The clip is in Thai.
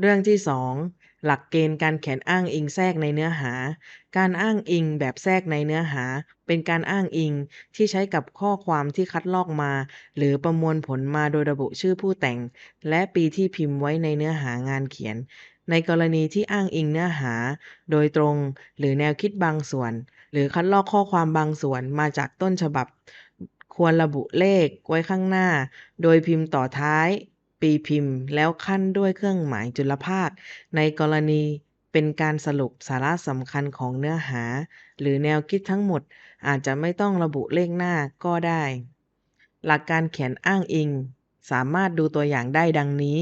เรื่องที่ 2 หลักเกณฑ์การเขียนอ้างอิงแทรกในเนื้อหา การอ้างอิงแบบแทรกในเนื้อหา เป็นการอ้างอิงที่ใช้กับข้อความที่คัดลอกมา หรือประมวลผลมาโดยระบุชื่อผู้แต่ง และปีที่พิมพ์ไว้ในเนื้อหางานเขียน ในกรณีที่อ้างอิงเนื้อหา โดยตรง หรือแนวคิดบางส่วน หรือคัดลอกข้อความบางส่วนมาจากต้นฉบับ ควรระบุเลขไว้ข้างหน้า โดยพิมพ์ต่อท้าย ปีพิมพ์ แล้วขั้นด้วยเครื่องหมายจุลภาค ในกรณีเป็นการสรุปสาระสำคัญของเนื้อหา หรือแนวคิดทั้งหมดอาจจะไม่ต้องระบุเลขหน้าก็ได้ หลักการเขียนอ้างอิง สามารถดูตัวอย่างได้ดังนี้